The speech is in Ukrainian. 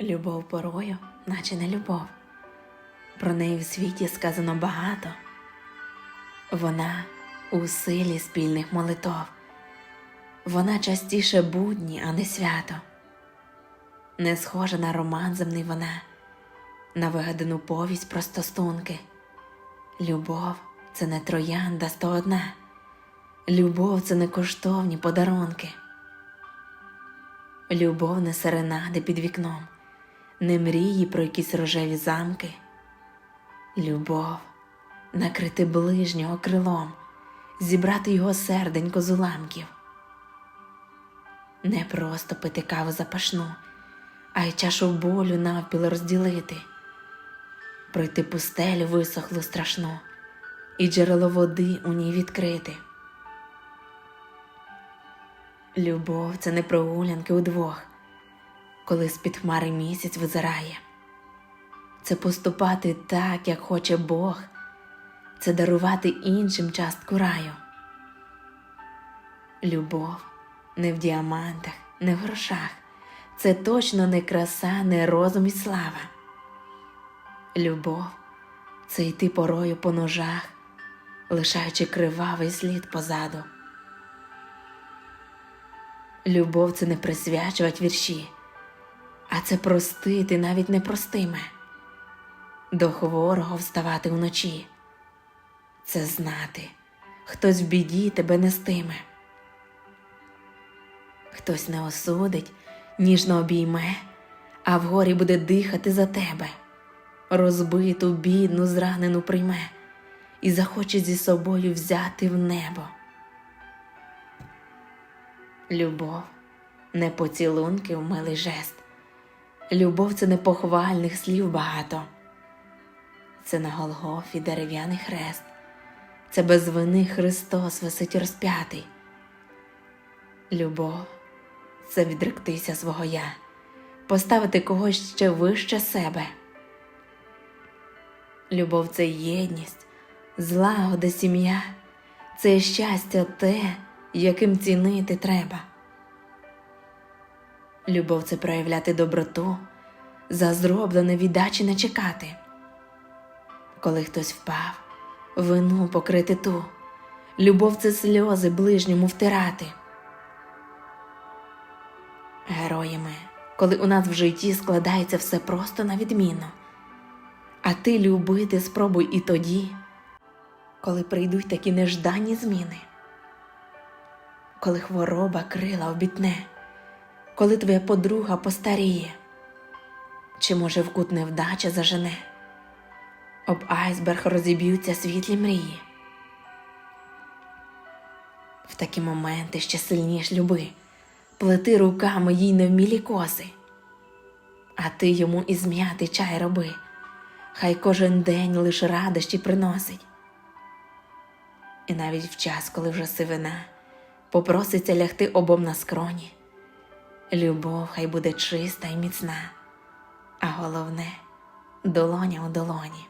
Любов порою, наче не любов. Про неї в світі сказано багато. Вона у силі спільних молитов. Вона частіше будні, а не свято. Не схожа на роман земний вона, на вигадану повість про стосунки. Любов це не троянда сто одна. Любов це не коштовні подарунки. Любов не серенади під вікном, не мрії про якісь рожеві замки. Любов накрити ближнього крилом, зібрати його серденько з уламків. Не просто пити каву запашну, а й чашу болю навпіл розділити, пройти пустелю висохлу страшну, і джерело води у ній відкрити. Любов це не прогулянки удвох, коли з-під хмари місяць визирає. Це поступати так, як хоче Бог, це дарувати іншим частку раю. Любов не в діамантах, не в грошах, це точно не краса, не розум і слава. Любов це йти порою по ножах, лишаючи кривавий слід позаду. Любов це не присвячувати вірші, а це простити навіть непростиме. До хворого вставати вночі. Це знати, хтось в біді тебе нестиме. Хтось не осудить, ніжно обійме, а вгорі буде дихати за тебе. Розбиту, бідну, зранену прийме і захоче зі собою взяти в небо. Любов не поцілунки в жест. Любов це не похвальних слів багато. Це на Голгофі дерев'яний хрест. Це без вини Христос висить розп'ятий. Любов це відректися свого я, поставити когось ще вище себе. Любов це єдність, злагода сім'я, це щастя те, яким цінити треба. Любов це проявляти доброту, за зроблене віддачі не чекати. Коли хтось впав, вину покрити ту, любов це сльози ближньому втирати. Героями, коли у нас в житті складається все просто на відміну, а ти любити спробуй і тоді, коли прийдуть такі неждані зміни коли хвороба крила обітне, коли твоя подруга постаріє, чи, може, в кут невдача зажене, об айсберг розіб'ються світлі мрії. В такі моменти ще сильніш люби, плети руками їй невмілі коси, а ти йому і зм'ятий чай роби, хай кожен день лиш радощі приносить. І навіть в час, коли вже сивина попроситься лягти обом на скроні. Любов хай буде чиста і міцна, а головне долоня у долоні.